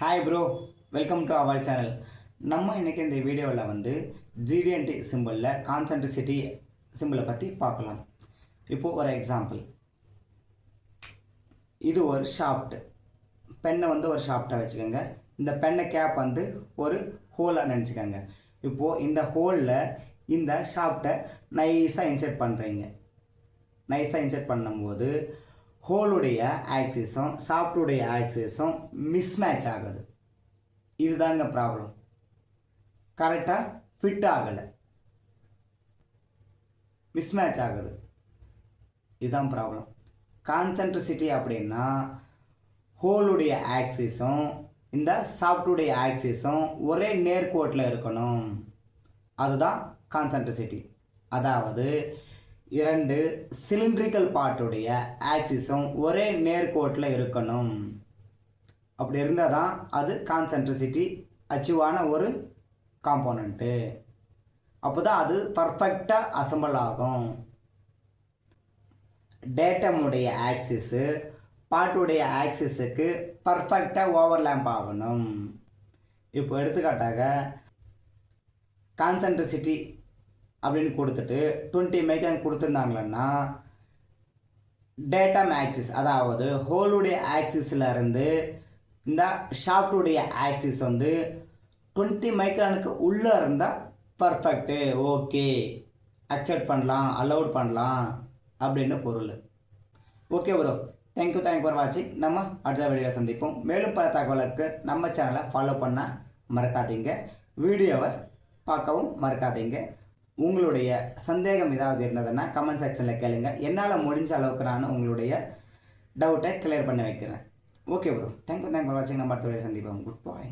Hi bro welcome to our channel நம்ம இன்றைக்கி இந்த வீடியோவில் வந்து ஜிடிஎன்டி சிம்பிளில் கான்சென்ட்ரிசிட்டி சிம்பிளை பற்றி பார்க்கலாம். இப்போது ஒரு எக்ஸாம்பிள் இது ஒரு ஷாஃப்ட்டு பெண்ணை வந்து ஒரு ஷாஃப்டாக வச்சுக்கோங்க. இந்த பெண்ணை கேப் வந்து ஒரு ஹோலாக நினச்சிக்கோங்க. இப்போது இந்த ஹோலில் இந்த ஷாஃப்டை நைஸாக இன்செர்ட் பண்ணுறீங்க நைஸாக இன்செர்ட் பண்ணும்போது ஹோலுடைய ஆக்சிஸும் சாஃப்டுடைய ஆக்சிஸும் மிஸ்மேட்ச் ஆகுது. இதுதாங்க ப்ராப்ளம் கரெக்டாக ஃபிட் ஆகலை. மிஸ்மேட்ச் ஆகுது. இதுதான் ப்ராப்ளம் கான்சென்ட்ரிசிட்டி அப்படின்னா ஹோலுடைய ஆக்சிஸும் இந்த சாஃப்டுடைய ஆக்சிஸும் ஒரே நேர்கோட்டில் இருக்கணும். அதுதான் கான்சென்ட்ரிசிட்டி அதாவது இரண்டு சிலிண்ட்ரிக்கல் பார்ட்டுடைய ஆக்சிஸும் ஒரே நேர்கோட்டில் இருக்கணும். அப்படி இருந்தால் தான் அது கான்சென்ட்ரிசிட்டி அச்சீவான ஒரு காம்போனண்ட்டு அப்போ தான் அது பர்ஃபெக்டாக அசம்பிள் ஆகும். டேட்டமுடைய ஆக்சிஸு பாட்டுடைய ஆக்சிஸுக்கு பர்ஃபெக்டாக ஓவர்லேம்ப் ஆகணும். இப்போ எடுத்துக்காட்டாக கான்சென்ட்ரிசிட்டி அப்படின்னு கொடுத்துட்டு டுவெண்ட்டி மைக்ரான் கொடுத்துருந்தாங்களன்னா டேட்டம் ஆக்சிஸ் அதாவது ஹோலுடைய ஆக்சிஸில் இருந்து இந்த ஷாஃப்டுடைய ஆக்சிஸ் வந்து டுவெண்ட்டி மைக்ரானுக்கு உள்ளே இருந்தால் பர்ஃபெக்ட்டு ஓகே அக்செப்ட் பண்ணலாம் அலௌட் பண்ணலாம் அப்படின்னு பொருள். Okay bro thank you thank for வாட்சிங் நம்ம அடுத்த வீடியோவில் சந்திப்போம். மேலும் பல தகவலுக்கு நம்ம சேனலை ஃபாலோ பண்ண மறக்காதீங்க. வீடியோவை பார்க்கவும் மறக்காதீங்க. உங்களுடைய சந்தேகம் ஏதாவது இருந்ததுன்னா கமெண்ட் செக்ஷனில் கேளுங்க. என்னால் முடிஞ்ச அளவுக்கு நான் உங்களுடைய டவுட்டை கிளியர் பண்ணி வைக்கிறேன். Okay bro thank you thank for வாட்சிங் நம்ம அடுத்த சந்திப்போம். குட் பாய்